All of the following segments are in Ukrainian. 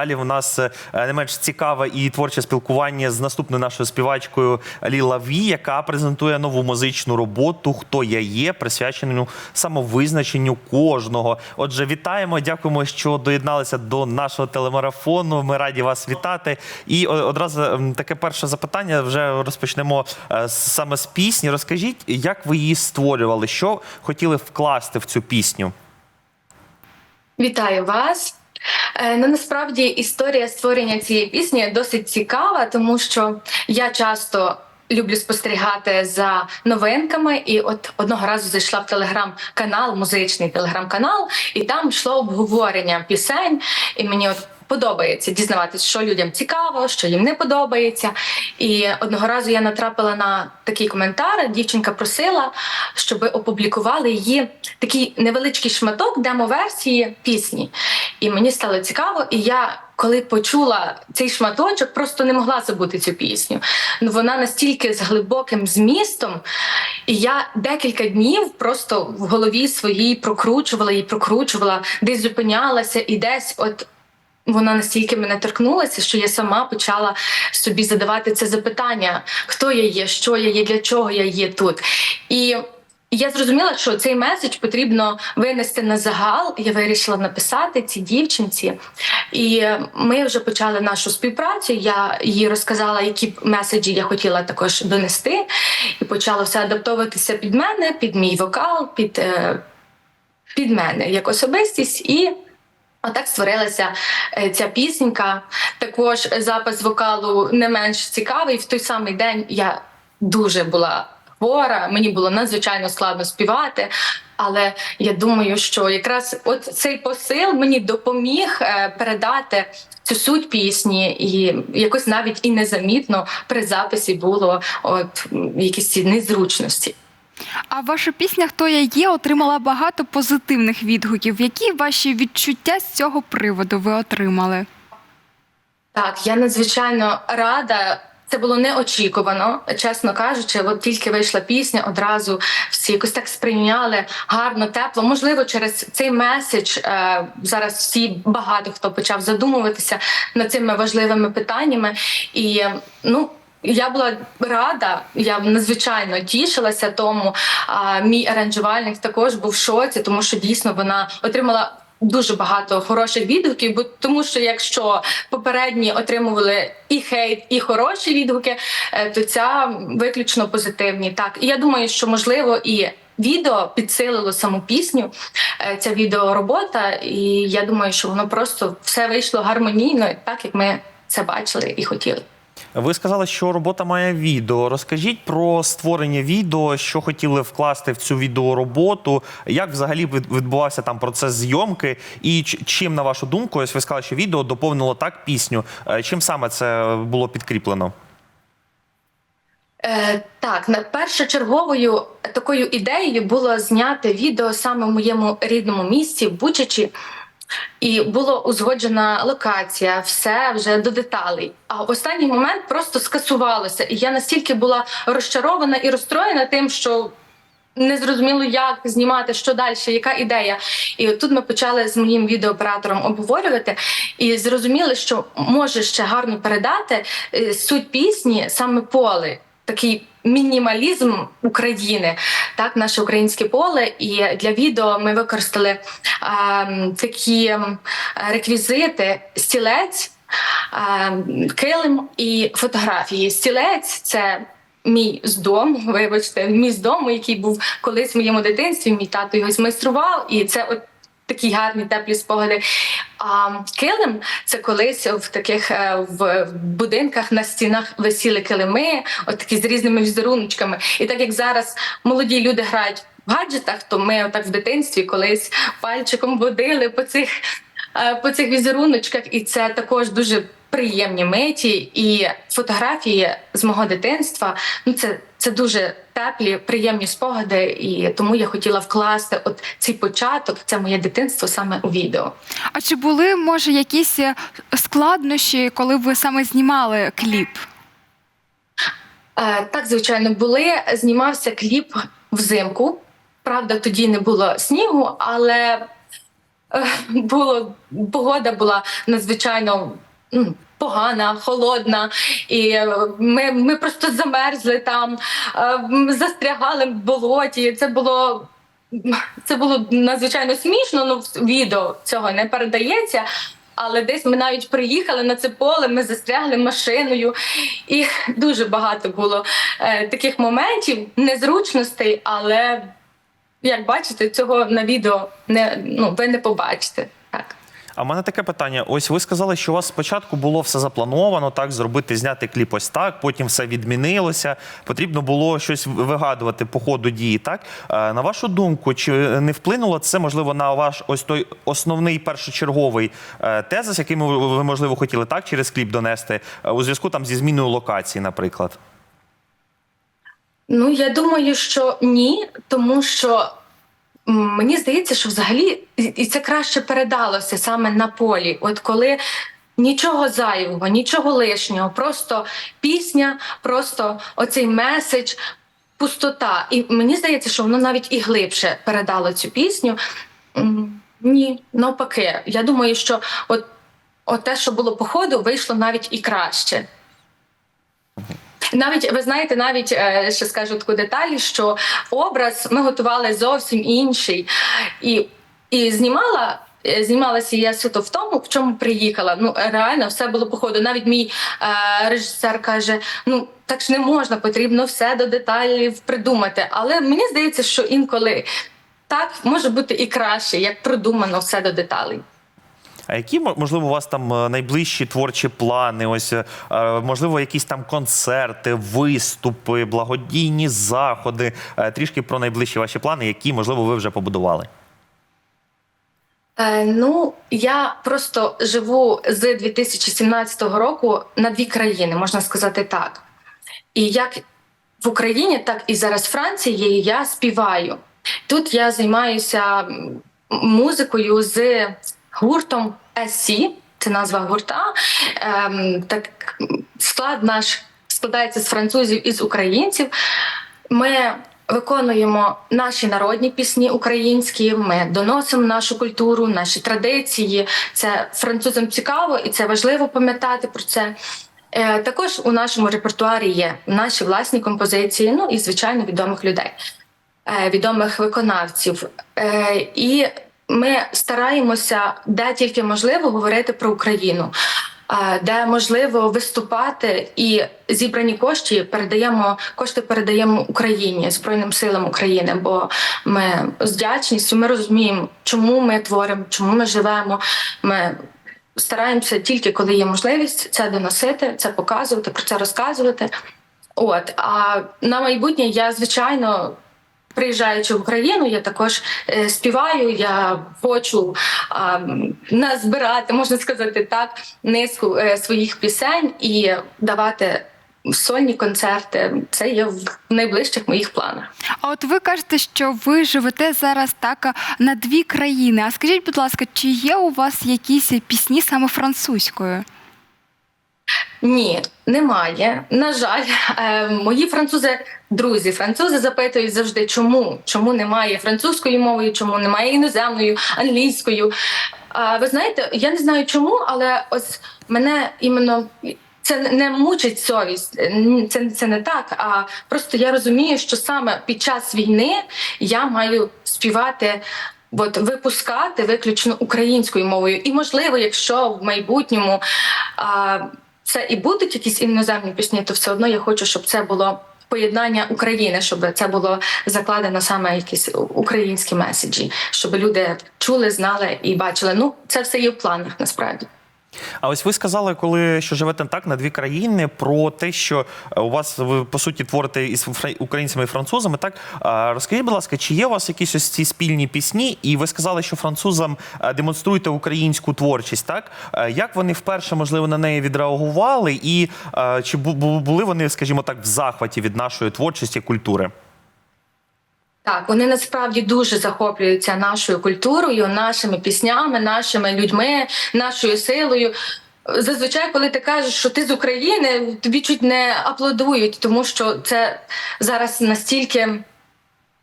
далі в нас е, не менш цікаве і творче спілкування з наступною нашою співачкою Ліла Ві, яка презентує нову музичну роботу Хто я є, присвячену самовизначенню кожного. Отже, вітаємо, дякуємо, що доєдналися до нашого телемарафону. Ми раді вас вітати. І одразу таке перше запитання. Вже розпочнемо е, саме з пісні. Розкажіть, як ви її створювали? Що хотіли вкласти в цю пісню? Вітаю вас. Е, Ну, насправді історія створення цієї пісні досить цікава, тому що я часто люблю спостерігати за новинками. І от одного разу зайшла в телеграм-канал, музичний телеграм-канал, і там йшло обговорення пісень. І мені от подобається дізнаватися, що людям цікаво, що їм не подобається. І одного разу я натрапила на такий коментар. Дівчинка просила, щоб опублікували її такий невеличкий шматок демо-версії пісні. І мені стало цікаво, і я. Коли почула цей шматочок, просто не могла забути цю пісню. Ну вона настільки з глибоким змістом, і я декілька днів просто в голові своїй прокручувала і прокручувала, десь зупинялася, і десь от вона настільки мене торкнулася, що я сама почала собі задавати це запитання: хто я є, що я є, для чого я є тут. І я зрозуміла, що цей меседж потрібно винести на загал. Я вирішила написати цій дівчинці, і ми вже почали нашу співпрацю. Я їй розказала, які меседжі я хотіла також донести, і почало все адаптовуватися під мене, під мій вокал, під, е, під мене як особистість. І Отак створилася е, ця пісенька. Також запис вокалу не менш цікавий. В той самий день я дуже була хвора, мені було надзвичайно складно співати. Але я думаю, що якраз от цей посил мені допоміг е, передати цю суть пісні, і якось навіть і незамітно при записі було от якісь ці незручності. А ваша пісня Хто я є отримала багато позитивних відгуків. Які ваші відчуття з цього приводу ви отримали? Так, я надзвичайно рада. Це було неочікувано, чесно кажучи. От тільки вийшла пісня, одразу всі якось так сприйняли гарно, тепло. Можливо, через цей меседж е, зараз всі багато хто почав задумуватися над цими важливими питаннями. І ну. Я була рада, я надзвичайно тішилася тому. А мій аранжувальник також був в шоці, тому що дійсно вона отримала дуже багато хороших відгуків. Бо тому, що якщо попередні отримували і хейт, і хороші відгуки, е, то ця виключно позитивні. Так, і я думаю, що можливо і. Відео підсилило саму пісню, е, ця відеоробота, і я думаю, що воно просто все вийшло гармонійно, так як ми це бачили і хотіли. Ви сказали, що робота має відео. Розкажіть про створення відео, що хотіли вкласти в цю відеороботу, як взагалі відбувався там процес зйомки, і чим, на вашу думку, ось ви сказали, що відео доповнило так пісню. Е, Чим саме це було підкріплено? Е, так, на першочерговою такою ідеєю було зняти відео саме в моєму рідному місті в Бучачі. І було узгоджена локація, все вже до деталей. А в останній момент просто скасувалося. І я настільки була розчарована і розстроєна тим, що не зрозуміло, як знімати, що далі, яка ідея. І тут ми почали з моїм відеооператором обговорювати і зрозуміли, що може ще гарно передати е, суть пісні саме поле. Такий мінімалізм України, так, наше українське поле. І для відео ми використали ем, такі ем, реквізити: стілець, ем, килим і фотографії. Стілець це. Мій з дому, вибачте, мій з дому, який був колись в моєму дитинстві. Мій тато його змайстрував, і це от такі гарні теплі спогади. А килим це колись в таких е, в будинках на стінах висіли килими, от такі з різними візеруночками. І так як зараз молоді люди грають в гаджетах, то ми отак в дитинстві колись пальчиком водили по цих, е, по цих візеруночках, і це також дуже. Приємні миті і фотографії з мого дитинства. Ну це, це дуже теплі, приємні спогади, і тому я хотіла вкласти от цей початок, це моє дитинство саме у відео. А чи були, може, якісь е, складнощі, коли ви саме знімали кліп? Е, так, звичайно, були. Знімався кліп взимку. Правда, тоді не було снігу, але е, було погода була надзвичайно. М, Погана, холодна, і е, ми, ми просто замерзли там, е, застрягали в болоті. Це було це було надзвичайно смішно. Ну відео цього не передається. Але десь ми навіть приїхали на це поле, ми застрягли машиною, і дуже багато було е, таких моментів, незручностей, але як бачите, цього на відео не ну ви не побачите. Так. А в мене таке питання: ось ви сказали, що у вас спочатку було все заплановано, так зробити, зняти кліп ось так, потім все відмінилося. Потрібно було щось вигадувати по ходу дії. Так Е, на вашу думку, чи не вплинуло це можливо на ваш ось той основний першочерговий е, тезис, який ви можливо хотіли так через кліп донести е, у зв'язку там зі зміною локації, наприклад? Ну я думаю, що ні, тому що мені здається, що взагалі і- це краще передалося саме на полі. От коли нічого зайвого, нічого лишнього, просто пісня, просто оцей меседж, пустота. І мені здається, що воно навіть і глибше передало цю пісню. Ні, навпаки. Я думаю, що от, от те, що було по ходу, вийшло навіть і краще. Навіть ви знаєте, навіть е, ще скажу таку деталь, що образ ми готували зовсім інший, і, і знімала. е, Знімалася я суто в тому, в чому приїхала. Ну реально все було по ходу. Навіть мій е, режисер каже: ну так ж не можна, потрібно все до деталів придумати. Але мені здається, що інколи так може бути і краще, як продумано все до деталей. А які можливо у вас там е, найближчі творчі плани? Ось е, можливо, якісь там концерти, виступи, благодійні заходи? Е, Трішки про найближчі ваші плани, які можливо ви вже побудували. Ну, я просто живу з 2017 року на дві країни, можна сказати так. І як в Україні, так і зараз Франції я співаю. Тут я займаюся музикою з гуртом SC, це назва гурта. Ем, так склад наш складається з французів і з українців. Ми виконуємо наші народні пісні українські. Ми доносимо нашу культуру, наші традиції. Це французам цікаво, і це важливо пам'ятати про це. Е, Також у нашому репертуарі є наші власні композиції, ну і звичайно відомих людей, е, відомих виконавців. Е, І ми стараємося, де тільки можливо, говорити про Україну. е, Де можливо виступати і зібрані кошти передаємо кошти передаємо Україні Збройним силам України, бо ми з вдячністю ми розуміємо, чому ми творимо, чому ми живемо. Ми стараємося тільки коли є можливість це доносити, це показувати, про це розказувати. От а на майбутнє я звичайно. Приїжджаючи в Україну, я також е, співаю. Я хочу а, назбирати, можна сказати так, низку е, своїх пісень і давати сольні концерти. Це є в найближчих моїх планах. А от ви кажете, що ви живете зараз так на дві країни. А скажіть, будь ласка, чи є у вас якісь пісні саме французькою? Ні, немає. На жаль, е, мої французи, друзі, французи запитують завжди, чому? Чому немає французькою мовою, чому немає іноземною, англійською. А ви знаєте, я не знаю чому, але ось мене іменно. Це не мучить совість, це, це не так. А просто я розумію, що саме під час війни я маю співати, от випускати виключно українською мовою. І можливо, якщо в майбутньому а, це і будуть якісь іноземні пісні, то все одно я хочу, щоб це було поєднання України, щоб це було закладено саме якісь українські меседжі, щоб люди чули, знали і бачили. Ну, це все є в планах насправді. А ось ви сказали, коли що живете так на дві країни, про те, що е, у вас ви по суті творите із українцями і французами. Так розкажіть, будь ласка, чи є у вас якісь ось ці спільні пісні? І ви сказали, що французам е, демонструєте українську творчість. Так Е, як вони вперше можливо на неї відреагували, і чи бу- бу- були вони, скажімо так, в захваті від нашої творчості культури? Так, вони насправді дуже захоплюються нашою культурою, нашими піснями, нашими людьми, нашою силою. Зазвичай, коли ти кажеш, що ти з України, тобі чуть не аплодують, тому що це зараз настільки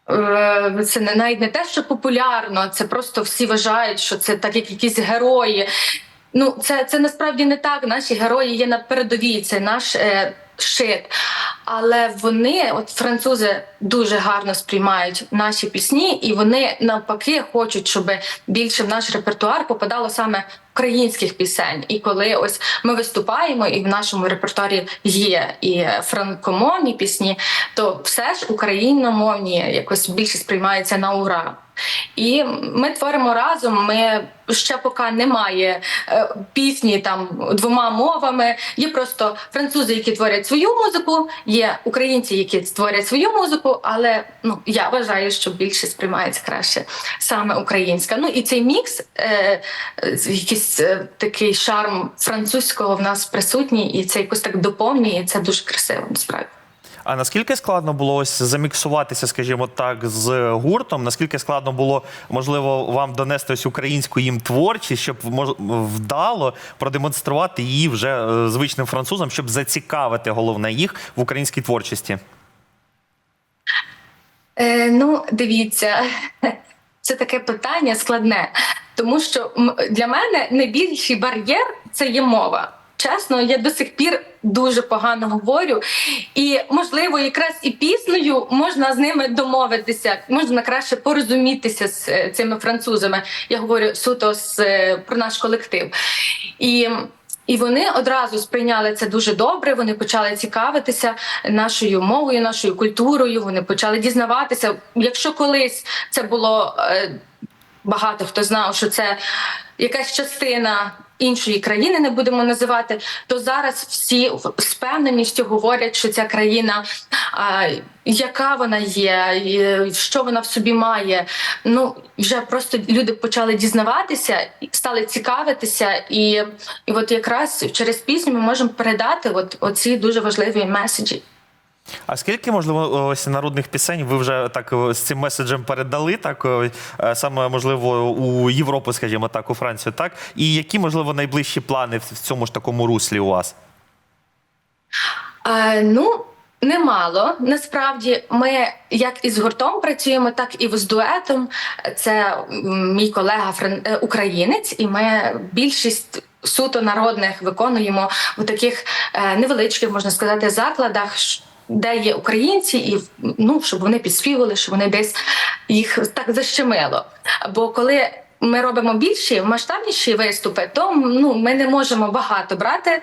е, це не навіть не те, що популярно, це просто всі вважають, що це так як якісь герої. Ну, це, це насправді не так. Наші герої є на передовій, це наш е, шит. Але вони, от французи, дуже гарно сприймають наші пісні, і вони навпаки хочуть, щоб більше в наш репертуар попадало саме українських пісень. І коли ось ми виступаємо, і в нашому репертуарі є і франкомовні пісні, то все ж україномовні якось більше сприймаються на ура. І ми творимо разом. Ми ще поки немає е, пісні там двома мовами. Є просто французи, які творять свою музику, є українці, які творять свою музику. Але ну я вважаю, що більше сприймається краще саме українська. Ну і цей мікс, е, якийсь е, такий шарм французького в нас присутній, і це якось так доповнює. і Це дуже красиво насправді. А наскільки складно було ось заміксуватися, скажімо так, з гуртом? Наскільки складно було можливо вам донести ось українську їм творчість, щоб вдало продемонструвати її вже е, звичним французам, щоб зацікавити головне їх в українській творчості? Е, ну, дивіться, це таке питання складне, тому що для мене найбільший бар'єр це є мова. Чесно, я до сих пір дуже погано говорю, і можливо, якраз і піснею можна з ними домовитися, можна краще порозумітися з е, цими французами. Я говорю суто з е, про наш колектив. І і вони одразу сприйняли це дуже добре. Вони почали цікавитися нашою мовою, нашою культурою. Вони почали дізнаватися. Якщо колись це було е, багато хто знав, що це якась частина іншої країни, не будемо називати, то зараз всі з впевненістю говорять, що ця країна, а, яка вона є, що вона в собі має. Ну вже просто люди почали дізнаватися, стали цікавитися, і, і от якраз через пісню ми можемо передати от оці дуже важливі меседжі. А скільки, можливо, ось народних пісень ви вже так е, з цим меседжем передали, так е, е, саме можливо у Європу, скажімо так, у Францію, так? І які, можливо, найближчі плани в в цьому ж такому руслі у вас? Е, ну, немало. Насправді, ми як із гуртом працюємо, так і з дуетом. Це мій колега українець, і ми більшість. Суто народних виконуємо у таких невеличких, можна сказати, закладах, де є українці, і ну щоб вони підспівали, щоб вони десь їх так защемило. Бо коли ми робимо більші масштабніші виступи, то ну ми не можемо багато брати.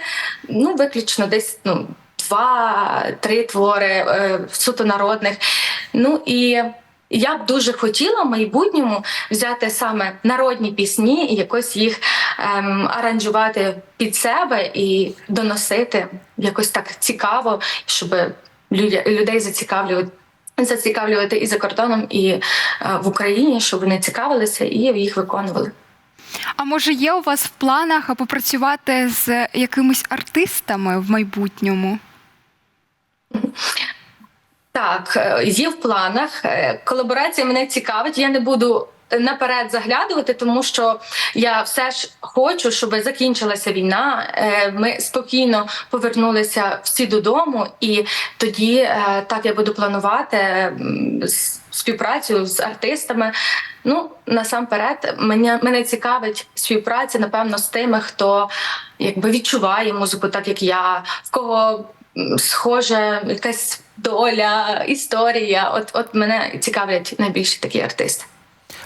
Ну виключно десь ну два-три твори е, суто народних. Ну і я б дуже хотіла в майбутньому взяти саме народні пісні і якось їх ем, аранжувати під себе і доносити якось так цікаво, щоб людей зацікавлювати. Зацікавлювати і за кордоном, і е, в Україні, щоб вони цікавилися і їх виконували. А може є у вас в планах попрацювати з якимись артистами в майбутньому? Так, е, є в планах. Е, Колаборація мене цікавить. Я не буду наперед заглядувати, тому що я все ж хочу, щоб закінчилася війна. е, Ми спокійно повернулися всі додому, і тоді е, так я буду планувати співпрацю з артистами. Ну насамперед, мене мене цікавить співпраця, напевно, з тими, хто якби відчуває музику, так як я, в кого м, схожа якась доля, історія. От, от мене цікавлять найбільше такі артисти.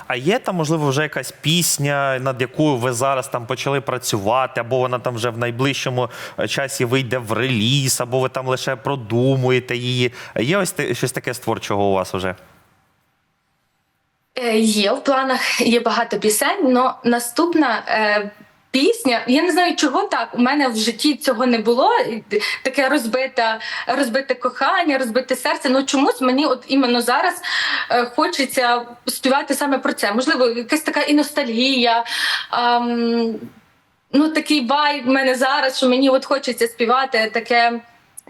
А є там, можливо, вже якась пісня, над якою ви зараз там почали працювати, або вона там вже в найближчому е, часі вийде в реліз, або ви там лише продумуєте її. Є ось щось таке з творчого у вас вже? Е, Є в планах, є багато пісень, але наступна. Пісня, я не знаю, чого так. У мене в житті цього не було. Таке розбите, розбите кохання, розбите серце. Ну чомусь мені, от іменно зараз, е, хочеться співати саме про це. Можливо, якась така і ностальгія. ем, ну такий вайб в мене зараз, що мені от хочеться співати таке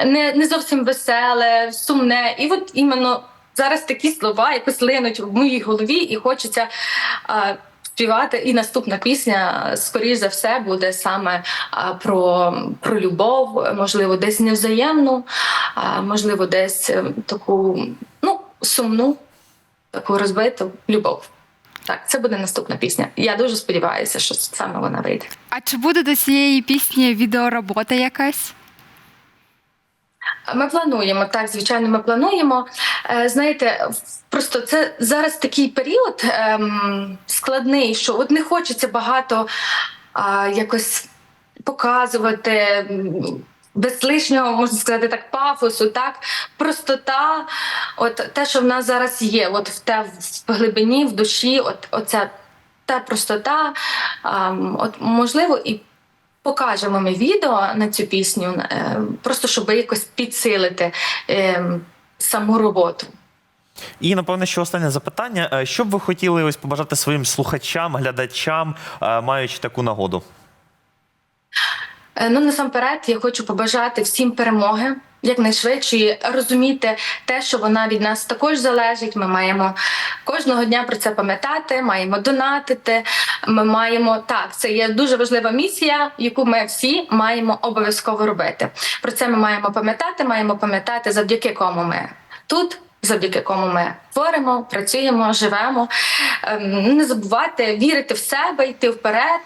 не, не зовсім веселе, сумне. І от іменно зараз такі слова якось линуть в моїй голові, і хочеться а, співати. І наступна пісня, скоріш за все, буде саме про, про любов, можливо, десь невзаємну, можливо, десь е, таку ну, сумну. таку розбиту любов. Так, це буде наступна пісня. Я дуже сподіваюся, що саме вона вийде. А чи буде до цієї пісні відеоробота якась? Ми плануємо так, звичайно, ми плануємо. Е, Знаєте, просто це зараз такий період ем, складний, що от не хочеться багато якось показувати. Без лишнього можна сказати так, пафосу, так простота, от те, що в нас зараз є, от в те в глибині, в душі, от оця та простота. ем, от можливо, і покажемо ми відео на цю пісню, е, просто щоб якось підсилити е, саму роботу. І напевно, що останнє запитання: Е, що б ви хотіли ось побажати своїм слухачам, глядачам, маючи таку нагоду? Е, Ну насамперед, я хочу побажати всім перемоги. Якнайшвидше розуміти те, що вона від нас також залежить. Ми маємо кожного дня про це пам'ятати, маємо донатити. Ми маємо так, це є дуже важлива місія, яку ми всі маємо обов'язково робити. Про це ми маємо пам'ятати. Маємо пам'ятати, завдяки кому ми тут, завдяки кому ми творимо, працюємо, живемо. Ем, Не забувати вірити в себе, йти вперед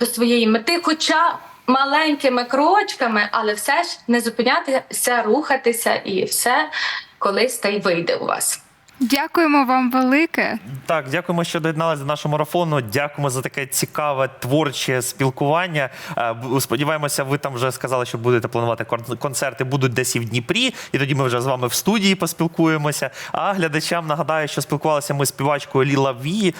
до своєї мети, хоча маленькими крочками, але все ж не зупинятися, рухатися, і все колись та й вийде у вас. Дякуємо вам велике. Так, дякуємо, що доєдналися до нашого марафону. Дякуємо за таке цікаве творче спілкування. Е, Сподіваємося, ви там вже сказали, що будете планувати кон- концерти, будуть десь і в Дніпрі, і тоді ми вже з вами в студії поспілкуємося. А глядачам нагадаю, що спілкувалися ми з співачкою Ліла Ві,